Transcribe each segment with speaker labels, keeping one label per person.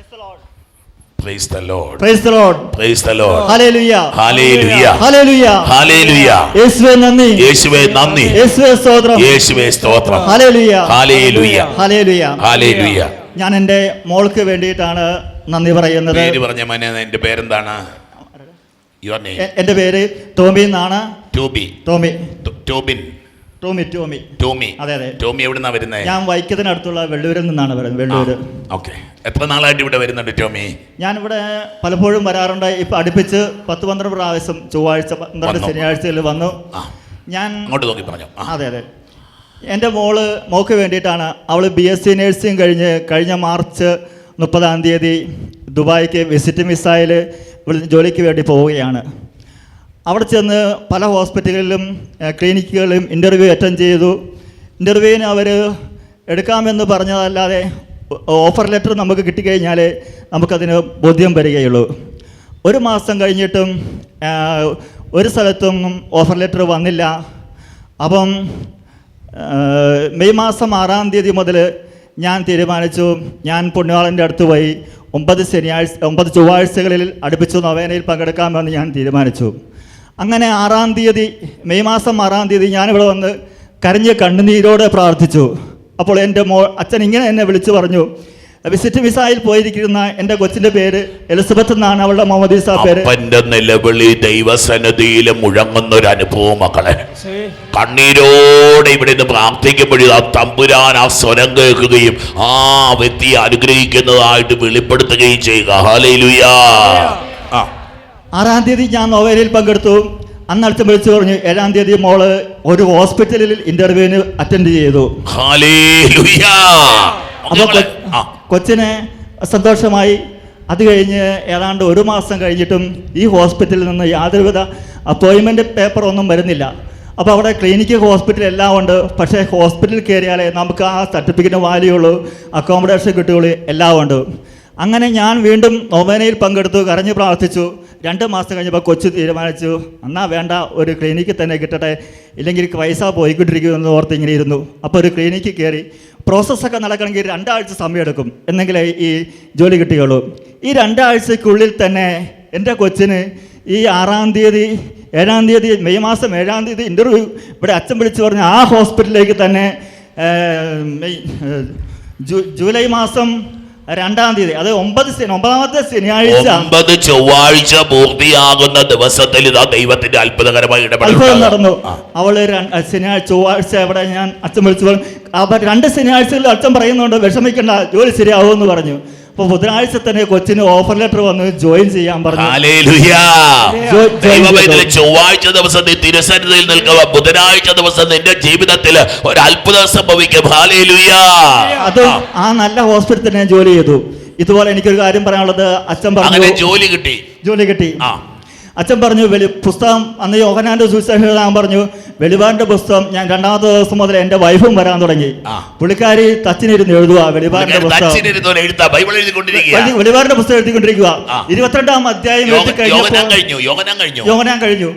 Speaker 1: Praise the Lord.
Speaker 2: Praise the Lord
Speaker 1: Praise the Lord.
Speaker 2: Hallelujah
Speaker 1: Hallelujah.
Speaker 2: Hallelujah
Speaker 1: Hallelujah.
Speaker 2: യേശുവേ നന്ദി.
Speaker 1: യേശുവേ നന്ദി.
Speaker 2: യേശുവേ സ്തോത്രം.
Speaker 1: യേശുവേ സ്തോത്രം.
Speaker 2: ഹല്ലേലൂയ.
Speaker 1: Hallelujah.
Speaker 2: ഹല്ലേലൂയ.
Speaker 1: Hallelujah.
Speaker 2: ഞാൻ എന്റെ മോൾക്ക് വേണ്ടിയിട്ടാണ് നന്ദി പറയുന്നത്.
Speaker 1: പേര് പറഞ്ഞ മനെ എന്റെ പേരെന്താണ്? യുവർ നെയിം
Speaker 2: എ- എന്റെ പേര് ടോമി എന്നാണ്
Speaker 1: ടോബി.
Speaker 2: ടോമി
Speaker 1: ടോ- ടോബിൻ.
Speaker 2: Tommy Tommy.
Speaker 1: ടോമി.
Speaker 2: അതെ, അതെ.
Speaker 1: ടോമി എവിടുന്നാ വരുന്നേ?
Speaker 2: ഞാൻ വൈക്കത്തിനടുത്തുള്ള വെള്ളൂരിൽ നിന്നാണ് വരുന്നത് വെള്ളൂര്.
Speaker 1: ഓക്കെ. എത്ര നാളായിട്ട് ഇവിടെ വരുന്നുണ്ട് ടോമി?
Speaker 2: ഞാൻ ഇവിടെ പലപ്പോഴും വരാറുണ്ട്. ഇപ്പൊ അടുപ്പിച്ച് പത്ത് പന്ത്രണ്ട് പ്രാവശ്യം ചൊവ്വാഴ്ച പന്ത്രണ്ട്. ശനിയാഴ്ചയിൽ വന്നു. ഞാൻ
Speaker 1: അങ്ങോട്ട് നോക്കി പറഞ്ഞു.
Speaker 2: അതെ അതെ. എന്റെ മോൾ മോക്ക് വേണ്ടിയിട്ടാണ്. അവൾ ബി എസ് സി നേഴ്സിംഗ് കഴിഞ്ഞ് കഴിഞ്ഞ മാർച്ച് മുപ്പതാം തീയതി ദുബായിക്ക് വിസിറ്റ് മിസ്സായിൽ ജോലിക്ക് വേണ്ടി പോവുകയാണ്. അവിടെ ചെന്ന് പല ഹോസ്പിറ്റലുകളിലും ക്ലിനിക്കുകളിലും ഇന്റർവ്യൂ അറ്റൻഡ് ചെയ്തു. ഇന്റർവ്യൂവിന് അവർ എടുക്കാമെന്ന് പറഞ്ഞതല്ലാതെ ഓഫർ ലെറ്റർ നമുക്ക് കിട്ടിക്കഴിഞ്ഞാൽ നമുക്കതിന് ബോധ്യം വരികയുള്ളൂ. ഒരു മാസം കഴിഞ്ഞിട്ടും ഒരു സ്ഥലത്തും ഓഫർ ലെറ്റർ വന്നില്ല. അപ്പം മെയ് മാസം ആറാം തീയതി മുതൽ ഞാൻ തീരുമാനിച്ചു. ഞാൻ പുണ്യാളന്റെ അടുത്ത് പോയി. ഒമ്പത് ശനിയാഴ്ച ഒമ്പത് ചൊവ്വാഴ്ചകളിൽ അടുപ്പിച്ചു. നവേനയിൽ പങ്കെടുക്കാമെന്ന് ഞാൻ തീരുമാനിച്ചു. അങ്ങനെ ആറാം തീയതി മെയ് മാസം ആറാം തീയതി ഞാനിവിടെ വന്ന് കരഞ്ഞ് കണ്ണുനീരോടെ പ്രാർത്ഥിച്ചു. അപ്പോൾ എന്റെ മോ അച്ഛൻ ഇങ്ങനെ എന്നെ വിളിച്ചു പറഞ്ഞു വിസിറ്റ് വിസായിൽ പോയിരിക്കുന്ന എന്റെ കൊച്ചിന്റെ പേര് എലിസബത്ത് എന്നാണ് അവളുടെ മൊഹമ്മദീസ പേര്.
Speaker 1: അപ്പന്റെ നിലവിളി ദൈവസന്നിധിയിൽ മുഴങ്ങുന്ന ഒരു അനുഭവം മക്കളെ കണ്ണീരോടെ ഇവിടെ നിന്ന് പ്രാർത്ഥിക്കുമ്പോഴും ആ തമ്പുരാൻ ആ സ്വരം കേൾക്കുകയും ആ വ്യക്തിയെ അനുഗ്രഹിക്കുന്നതായിട്ട് വെളിപ്പെടുത്തുകയും ചെയ്യുക. ഹാലയിലുയാ
Speaker 2: ആറാം തീയതി ഞാൻ നോവേലിയിൽ പങ്കെടുത്തു. അന്ന് അച്ഛൻ വിളിച്ചു പറഞ്ഞു ഏഴാം തീയതി മോൾ ഒരു ഹോസ്പിറ്റലിൽ ഇന്റർവ്യൂവിന് അറ്റൻഡ് ചെയ്തു. അപ്പൊ കൊച്ചിനെ സന്തോഷമായി. അത് കഴിഞ്ഞ് ഏതാണ്ട് ഒരു മാസം കഴിഞ്ഞിട്ടും ഈ ഹോസ്പിറ്റലിൽ നിന്ന് യാതൊരുവിധ അപ്പോയിൻമെന്റ് പേപ്പർ ഒന്നും വരുന്നില്ല. അപ്പോൾ അവിടെ ക്ലിനിക്ക് ഹോസ്പിറ്റൽ എല്ലാം ഉണ്ട്. പക്ഷേ ഹോസ്പിറ്റലിൽ കയറിയാലേ നമുക്ക് ആ സർട്ടിഫിക്കറ്റ് വാല്യൂ ഉള്ളൂ അക്കോമഡേഷൻ കിട്ടുകയുള്ളൂ എല്ലാം ഉണ്ട്. അങ്ങനെ ഞാൻ വീണ്ടും നൊവേനയിൽ പങ്കെടുത്തു കരഞ്ഞു പ്രാർത്ഥിച്ചു. രണ്ട് മാസം കഴിഞ്ഞപ്പോൾ കൊച്ചു തീരുമാനിച്ചു എന്നാ വേണ്ട ഒരു ക്ലിനിക്കിൽ തന്നെ കിട്ടട്ടെ. ഇല്ലെങ്കിൽ പൈസ പോയിക്കൊണ്ടിരിക്കുമെന്ന് ഓർത്ത് ഇങ്ങനെ ഇരുന്നു. അപ്പോൾ ഒരു ക്ലിനിക്കിൽ കയറി പ്രോസസ്സൊക്കെ നടക്കണമെങ്കിൽ രണ്ടാഴ്ച സമയമെടുക്കും എന്നെങ്കിലേ ഈ ജോലി കിട്ടുകയുള്ളൂ ഈ രണ്ടാഴ്ചക്കുള്ളിൽ തന്നെ എന്റെ കൊച്ചിന് ഈ ആറാം തീയതി ഏഴാം തീയതി മെയ് മാസം ഏഴാം തീയതി ഇന്റർവ്യൂ ഇവിടെ അച്ഛൻ വിളിച്ചു പറഞ്ഞ ആ ഹോസ്പിറ്റലിലേക്ക് തന്നെ മെയ് ജൂലൈ മാസം രണ്ടാം തീയതി അത് ഒമ്പത് ഒമ്പതാമത്തെ ശനിയാഴ്ച.
Speaker 1: ഒമ്പത് ചൊവ്വാഴ്ച പൂർത്തിയാകുന്ന ദിവസത്തിൽ ഇതാ ദൈവത്തിന്റെ അത്ഭുതകരമായി
Speaker 2: അത്ഭുതം
Speaker 1: ഇടപെടൽ
Speaker 2: നടന്നു. അവൾ ശനിയാഴ്ച ചൊവ്വാഴ്ച അവിടെ ഞാൻ അച്ഛൻ വിളിച്ചു പറഞ്ഞു. അപ്പൊ രണ്ട് ശനിയാഴ്ചകളിൽ അച്ഛൻ പറയുന്നുണ്ട് വിഷമിക്കണ്ട ജോലി ശരിയാവുമെന്ന് പറഞ്ഞു. അപ്പൊ ബുധനാഴ്ച തന്നെ കൊച്ചിന് ഓഫർ ലെറ്റർ വന്ന് ജോയിൻ ചെയ്യാൻ പറഞ്ഞു.
Speaker 1: ചൊവ്വാഴ്ച ദിവസം നീ തിരുസന്നിധിയിൽ നിൽക്കുക. ബുധനാഴ്ച ദിവസം നിന്റെ ജീവിതത്തിൽ ഒരു അത്ഭുതം സംഭവിക്കും
Speaker 2: അത് ആ. നല്ല ഹോസ്പിറ്റലിൽ തന്നെ ജോലി ചെയ്തു. ഇതുപോലെ എനിക്കൊരു കാര്യം പറയാനുള്ളത് അച്ഛൻ പറഞ്ഞു
Speaker 1: ജോലി കിട്ടി.
Speaker 2: ജോലി കിട്ടി.
Speaker 1: ആ.
Speaker 2: അച്ഛൻ പറഞ്ഞു വെളി പുസ്തകം അന്ന് യോഹനാന്റെ സുവിശേഷം എഴുതാൻ പറഞ്ഞു വെളിപാടിന്റെ പുസ്തകം ഞാൻ രണ്ടാമത്തെ ദിവസം മുതൽ എന്റെ വൈഫും വരാൻ തുടങ്ങി. പുള്ളിക്കാരി തച്ചിനിരുന്ന് എഴുതുക വെളിപാടിന്റെ പുസ്തകം. വെളിപാടിന്റെ പുസ്തകം എഴുതിക്കൊണ്ടിരിക്കുക.
Speaker 1: ആ.
Speaker 2: ഇരുപത്തിരണ്ടാം അധ്യായം എഴുതി
Speaker 1: കഴിഞ്ഞു
Speaker 2: യോഹനാൻ കഴിഞ്ഞു.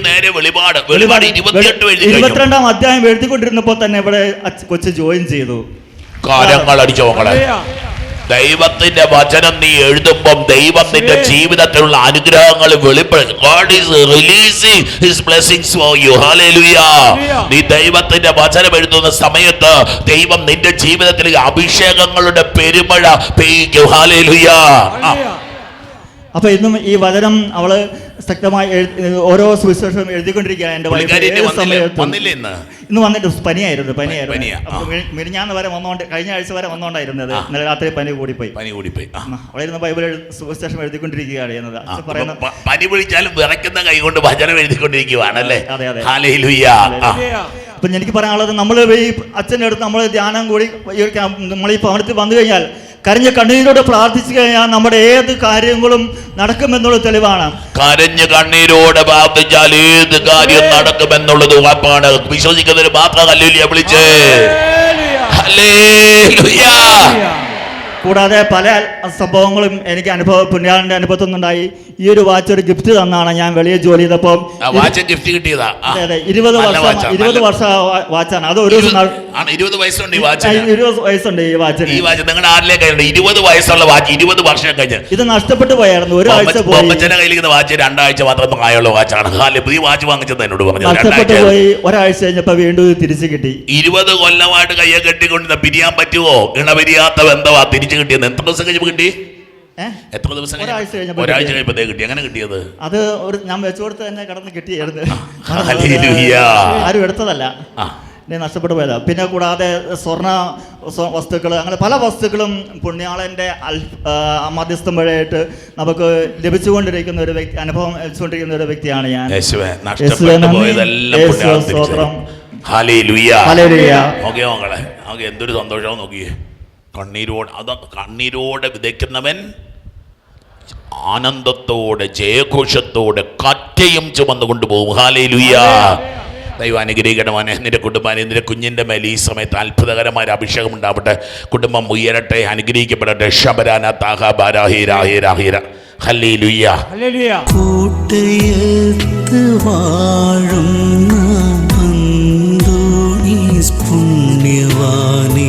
Speaker 1: നേരെ വെളിപാട് വെളിപാട് ഇരുപത്തിയെട്ട് എഴുതി കഴിഞ്ഞു.
Speaker 2: ഇരുപത്തിരണ്ടാം അധ്യായം എഴുതിക്കൊണ്ടിരുന്നപ്പോൾ തന്നെ ഇവിടെ കൊച്ചു ജോയിൻ ചെയ്തു.
Speaker 1: കാലങ്ങൾ അടിച്ചോ മക്കളെ? ദൈവത്തിന്റെ വചനം നീ എഴുതുമ്പം ദൈവത്തിന്റെ ജീവിതത്തിലുള്ള അനുഗ്രഹങ്ങൾ വെളിപ്പെടുത്തും God is releasing his blessings for you. Hallelujah. നീ ദൈവത്തിന്റെ വചനം എഴുതുന്ന സമയത്ത് ദൈവം നിന്റെ ജീവിതത്തിലെ അഭിഷേകങ്ങളുടെ പെരുമഴ ഹാലേലുയാ
Speaker 2: അപ്പൊ ഇന്നും ഈ വചനം അവൾ ശക്തമായി ഓരോ സുവിശേഷവും എഴുതിക്കൊണ്ടിരിക്കുകയാണ് എന്റെ വൈഫ്
Speaker 1: ഇന്ന്?
Speaker 2: വന്നിട്ട് പനിയായിരുന്നു പനിയായിരുന്നു. മിനിഞ്ഞാന്ന് വരെ വന്നോണ്ട് കഴിഞ്ഞ ആഴ്ച വരെ വന്നോണ്ടായിരുന്നത്.
Speaker 1: അത്
Speaker 2: ഇന്നലെ രാത്രി പനി കൂടിപ്പോയി.
Speaker 1: പനി കൂടിപ്പോയി. പോയി
Speaker 2: അവിടെ ഇരുന്ന് ബൈബിൾ സുവിശേഷം എഴുതിക്കൊണ്ടിരിക്കുകയാണ് ചെയ്യുന്നത്.
Speaker 1: അപ്പൊ പനി വിളിച്ചാലും വിറയ്ക്കുന്ന കൈ കൊണ്ട് വചനം എഴുതിക്കൊണ്ടിരിക്കുവാണല്ലേ?
Speaker 2: അതെ, അതെ. അപ്പൊ എനിക്ക് പറയാനുള്ളത് നമ്മൾ ഈ അച്ഛന്റെ അടുത്ത് നമ്മൾ ധ്യാനം കൂടി ഈ പവനത്തിൽ നമ്മൾ ഈ ഭവനത്തിൽ വന്നു കഴിഞ്ഞാൽ കരഞ്ഞ കണ്ണീരോട് പ്രാർത്ഥിച്ചു കഴിഞ്ഞാൽ നമ്മുടെ ഏത് കാര്യങ്ങളും നടക്കുമെന്നുള്ള തെളിവാണ്.
Speaker 1: കരഞ്ഞ് കണ്ണീരോട് പ്രാർത്ഥിച്ചാൽ ഏത് കാര്യം നടക്കുമെന്നുള്ളത് ഉറപ്പാണ്. വിശ്വസിക്കുന്നതിന് മാത്രം അല്ലേ വിളിച്ചേ.
Speaker 2: കൂടാതെ പല സംഭവങ്ങളും എനിക്ക് അനുഭവ പുണ്യാളന്റെ അനുഭവത്തിൽ നിന്നുണ്ടായി. ഈ ഒരു വാച്ച് ഒരു ഗിഫ്റ്റ് തന്നാണ് ഞാൻ വെളിയിൽ ജോലി ചെയ്തപ്പോൾ
Speaker 1: വാച്ച് ഗിഫ്റ്റ് കിട്ടിയതാ.
Speaker 2: അതെ അതെ ഇരുപത് വർഷം
Speaker 1: വാച്ചാ,
Speaker 2: ഇരുപത് വർഷ വാച്ചാണ്. അത് ഒരു
Speaker 1: ഇരുപത്- വയസ്സുണ്ട് ഈ
Speaker 2: ആ,
Speaker 1: വാച്ചിന്
Speaker 2: ഇരുപത് വയസ്സുണ്ട് ഈ വാച്ച്
Speaker 1: ഈ വാച്ച് നിങ്ങളുടെ ആരിലേക്ക് കയ്യിലുണ്ട്? ഇരുപത് വയസ്സുള്ള വാച്ച് ഇരുപത് വർഷം കഴിഞ്ഞ്.
Speaker 2: ഇത് നഷ്ടപ്പെട്ടു പോയായിരുന്നു. ഒരാഴ്ച
Speaker 1: കയ്യിലിരിക്കുന്ന വാച്ച് രണ്ടാഴ്ച മാത്രം ആയുള്ള വാച്ചാണ്. ഈ വാച്ച് വാങ്ങിച്ചത് എന്നോട് പറഞ്ഞു
Speaker 2: നഷ്ടപ്പെട്ടു പോയി. ഒരാഴ്ച കഴിഞ്ഞപ്പോ വീണ്ടും തിരിച്ചു കിട്ടി.
Speaker 1: ഇരുപത് കൊല്ലമായിട്ട് കയ്യെ കെട്ടിക്കൊണ്ട് പിരിയാൻ പറ്റുമോ ഇണപിരിയാത്ത ബന്ധമാ തിരിച്ചു കിട്ടിയത് എത്ര ദിവസം കഴിഞ്ഞപ്പോൾ കിട്ടി? എത്ര ദിവസം
Speaker 2: ഒരാഴ്ച കഴിഞ്ഞപ്പോൾ
Speaker 1: ഒരാഴ്ച
Speaker 2: കിട്ടി.
Speaker 1: കിട്ടി. അങ്ങനെ കിട്ടിയത്?
Speaker 2: അത് ഒരു ഞാൻ വെച്ചു കൊടുത്ത് തന്നെ കടന്ന് കിട്ടിയായിരുന്നു. ആരും എടുത്തതല്ല. നഷ്ടപ്പെട്ടു പോയതാ. പിന്നെ കൂടാതെ സ്വർണ വസ്തുക്കൾ അങ്ങനെ പല വസ്തുക്കളും പുണ്യാളന്റെ അൽ മധ്യസ്ഥം വഴിയായിട്ട് നമുക്ക് ലഭിച്ചുകൊണ്ടിരിക്കുന്ന ഒരു വ്യക്തി അനുഭവം ലഭിച്ചുകൊണ്ടിരിക്കുന്ന ഒരു വ്യക്തിയാണ് ഞാൻ. സ്തോത്രം.
Speaker 1: നോക്കിയോ എന്തൊരു സന്തോഷവും നോക്കിയേ. കണ്ണീരോട് അത് കണ്ണീരോടെ വിതയ്ക്കുന്നവൻ ആനന്ദത്തോടെ ജയഘോഷത്തോടെ കറ്റയും ചുമന്നുകൊണ്ട് പോകും ഹാലേലുയ്യ ദൈവം അനുഗ്രഹിക്കട്ടെ മോനെ. നിന്റെ കുടുംബാനെ നിന്റെ കുഞ്ഞിന്റെ മേൽ ഈ സമയത്ത് അത്ഭുതകരമായ ഒരു അഭിഷേകം ഉണ്ടാവട്ടെ. കുടുംബം ഉയരട്ടെ അനുഗ്രഹിക്കപ്പെടട്ടെ. ശബരാന താഹ ബാരാഹിരാഹിരാഹിര ഹല്ലേലുയ്യ
Speaker 3: ഹല്ലേലൂയ.
Speaker 4: കൂട്ടയത്ത് വാഴുന്ന അന്തോണീസ് പുണ്യവാനെ.